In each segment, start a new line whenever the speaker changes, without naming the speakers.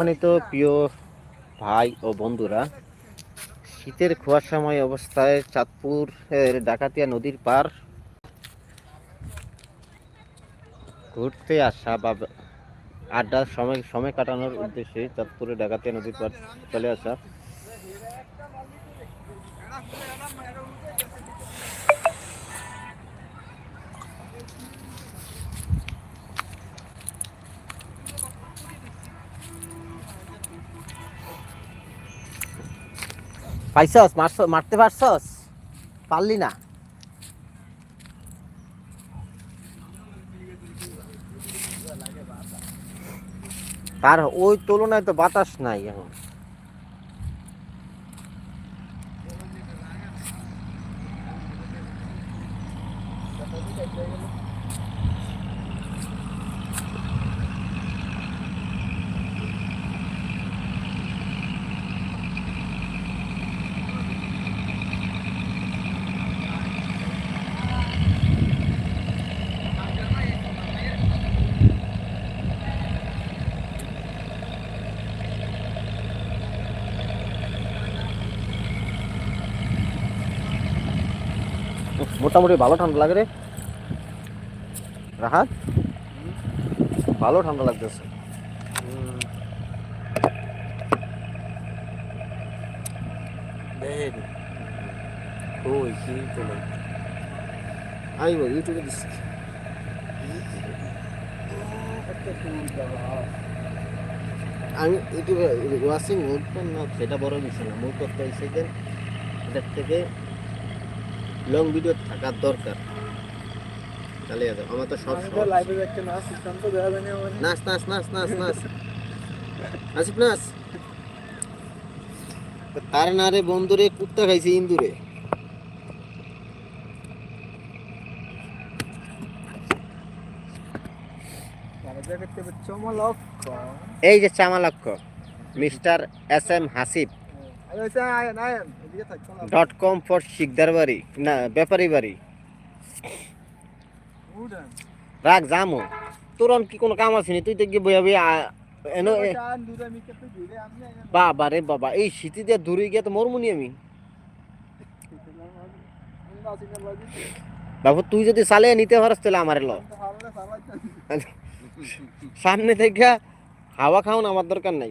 সম্মানিত প্রিয় ভাই ও বন্ধুরা, শীতের কুয়াশাময় অবস্থায় চাঁদপুরের ডাকাতিয়া নদীর পার ঘুরতে আসা বা আড্ডার সময় সময় কাটানোর উদ্দেশ্যে চাঁদপুরের ডাকাতিয়া নদীর পার চলে আসা। পাইছস? মারছ মারতে পারছস? পারলি না। তার ওই তুলনায় তো বাতাস নাই এখন। মোটামুটি ভালো ঠান্ডা লাগে রে। রাহাত, ভালো ঠান্ডা লাগতেছে। আমি ইউটিউবে দিচ্ছি আমি ইউটিউবে ওয়াশিং ওপেন না, সেটা বড় বিষয় না। মূল কথা হচ্ছে এটার থেকে লং ভিডিও থাকার দরকার। তাহলে আমার তো সব।
লাইভে একটা নাচ দেওয়া যায় না
নাচ নাচ নাচ নাচ নাচ। আসিফ নাচ। তার না রে বন্ধুরে কুত্তা খাইছে ইন্দুরে। এই যে চামালক্ষ
mister S M Hasib
dot com for Sikdar বাড়ি। না ব্যাপারী বাড়ি। রাখ জামো তোর কি কোনো কাম আছে নি? তুই তো গিয়ে বইয়া বইয়া বাবা রে বাবা, এই শীতে দিয়ে দূরে গিয়ে তো মরমুনি আমি। বাবু, তুই যদি চালিয়ে নিতে পারস তাহলে আমার ল। সামনে থেকে হাওয়া খাওন আমার দরকার নাই।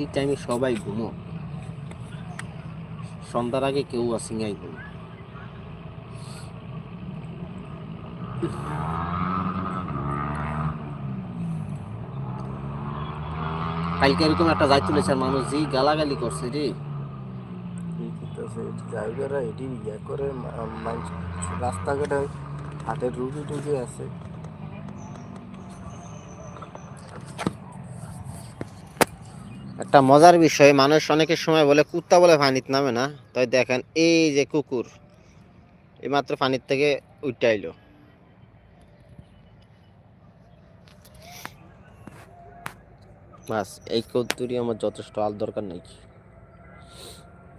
এই টাইমে সবাই ঘুমো। সন্ধ্যার আগে কেউ আসিঙ্গাই ঘুমো। কালকে এরকম একটা যাই তুলেছে মানুষ যেই গালাগালি করছে রে।
ড্রাইভাররা এটি ইয়ে করে রাস্তাঘাটে হাতের রুগী টুগি আছে।
একটা মজার বিষয়, মানুষ অনেকের সময় বলে কুত্তা বলে ফানিত নামে না, তাই দেখেন এই যে কুকুর এই মাত্র পানির থেকে উঠতে আইলো। বাস, এই কৌতুরি আমার যথেষ্ট আল দরকার নেই